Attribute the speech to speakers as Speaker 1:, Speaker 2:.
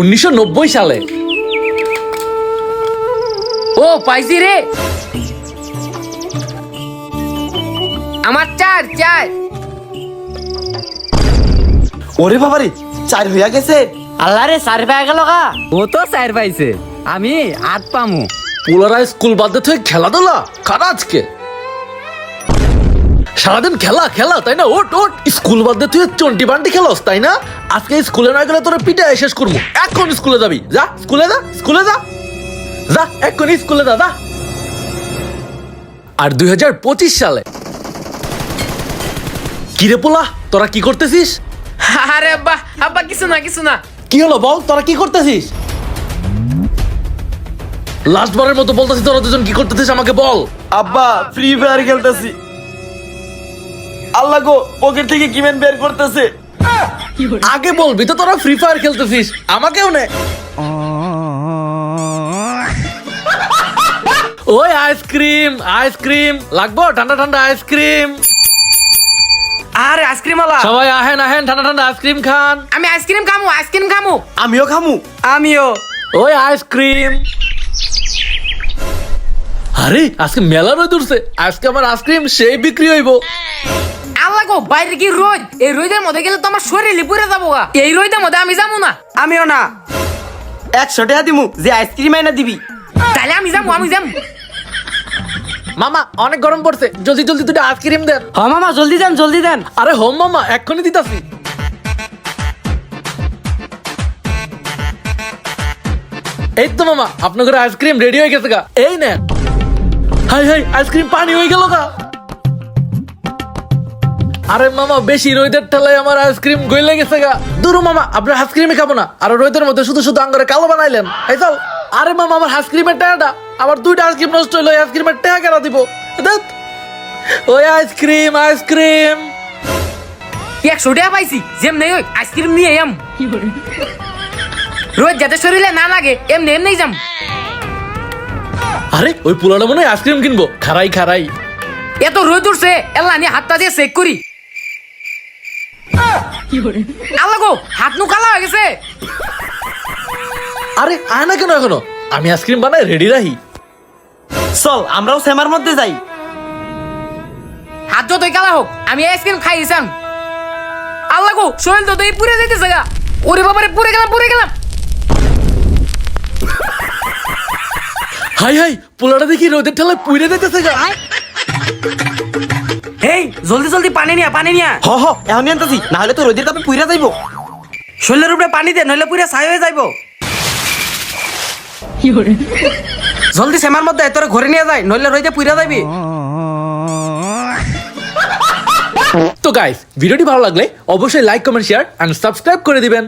Speaker 1: উনিশশো নব্বই সালে।
Speaker 2: ও পাইছি রে। আমার চার চার।
Speaker 3: ওরে বাবারে চার হইয়া গেছে?
Speaker 4: আল্লাহ রে চার পাই গেল গা। ও তো চার পাইছে। আমি আট পামু।
Speaker 1: পোলারা স্কুল বাদ দিয়ে খেলাধুলা? কারা আজকে? সারাদিন খেলা খেলা তাই না? ওট ওট। স্কুল বাদ দিয়ে তুই চন্টি বান্টি খেলস তাই না? আজকে স্কুলে না গেলে তোরা পিঠে শেষ করব। এখন স্কুলে যাবি। যা স্কুলে যা স্কুলে যা। যা এখন স্কুলে যা যা। আর দুই হাজার পঁচিশ সালে? কিরে পোলা তোরা কি করতেছিস?
Speaker 2: আরে আব্বা আব্বা কিছু না কিছু না।
Speaker 1: কি হলো বল তোরা কি করতেছিস? লাস্ট বারের মতো বলতেছিস তোরা দুজন কি করতেছিস আমাকে বল।
Speaker 3: আব্বা ফ্রি ফায়ার খেলতেছি। আল্লাহ গো পকেট থেকে কিমেন বের করতেছে?
Speaker 1: আগে বলবি তো তোরা ফ্রি ফায়ার খেলতেছিস আমাকেও নে। ওই আইসক্রিম আইসক্রিম লাগবো? ঠান্ডা ঠান্ডা আইসক্রিম।
Speaker 2: আরে আইসক্রিম আলা
Speaker 1: সবাই আহেন আহেন ঠান্ডা ঠান্ডা আইসক্রিম খান।
Speaker 2: আমি আইসক্রিম খামু আইসক্রিম খামু।
Speaker 3: আমিও খামু?
Speaker 2: আমিও।
Speaker 1: ওই আইসক্রিম। আরে আজকে মেলা রোদ উঠছে। আজকে আমার আইসক্রিম সেই বিক্রি হইব।
Speaker 2: গো বাইরে কি রোদ? এই রোদের মধ্যে গেলে তো আমার শরীরে পুড়ে যাব গা। এই রোদের মধ্যে আমি যাব না। আমিও না।
Speaker 3: একশো টাকা দিমু যে আইসক্রিম আইনা দিবি।
Speaker 2: তাহলে আমি যাব আমি যাব।
Speaker 1: মামা অনেক গরম পড়ছে। জলদি জলদি দুটো আইসক্রিম দেন।
Speaker 4: হ মামা জলদি দেন জলদি দেন।
Speaker 1: আরে হোম মামা এক্ষুনি দিতাছি। এই তো মামা আপনার ঘরে আইসক্রিম রেডি হয়ে গেছে গা। এই নেন। হাই হাই আইসক্রিম পানি হয়ে গেল গা। আরে মামা বেশি রোদের ঠেলায় আমার আইসক্রিম গইলে গেছে গা। দূর মামা আপনার আইসক্রিমই খাব না। আর রোদের মধ্যে শুধু শুধু আঙ্গরে কালো বানাইলেন। এই চল। আরে মামা আমার আইসক্রিমের টাকাটা। আমার দুইটা আইসক্রিম নষ্ট হইল আইসক্রিমের টাকা কেনা দিব? দেখ ওই আইসক্রিম আইসক্রিম।
Speaker 2: একশো টাকা পাইছি? যেমনি ওই আইসক্রিম নিয়ে এম রোদ যাতে শরীরে না লাগে এমনি এমনি যাম।
Speaker 1: আরে ওই পুলাটা মনে হয় আইসক্রিম কিনবো। খারাই খারাই
Speaker 2: এত রোদ উঠছে এল্লা নিয়ে হাতটা দিয়ে চেক করি। আল্লাহ গো হাত নু কালা হয়ে গেছে।
Speaker 1: আরে আয় না কেন এখনও? আমি আইসক্রিম বানাই রেডি রাহি।
Speaker 3: চল আমরাও সেমার মধ্যে যাই।
Speaker 2: হাত যতই কালা হোক আমি আইসক্রিম খাইছাম আল্লাহ গো শরীর তো এই পুড়ে যাইতেছে গা। ওরে বাবারে পুড়ে গেলাম পুড়ে গেলাম।
Speaker 1: হাই হাই পোলাটা দেখি রোদের ঠেলায় পুড়ে দিতেছে গা।
Speaker 4: এই জলদি জলদি পানি নিয়া পানি নিয়া।
Speaker 3: হ হ এখন আনতেছি না হলে তো রোদের তাপে পুইরা যাইবো।
Speaker 4: শরীরের উপরে পানি দে নইলে পুরা ছাই হয়ে যাইবো। জলদি সেমার মধ্যে তোর ঘরে নিয়ে যায় নইলে রইতে পুরা যাইবি
Speaker 1: তো গাইস ভিডিওটি ভালো লাগলে অবশ্যই like comment share and subscribe করে দিবেন।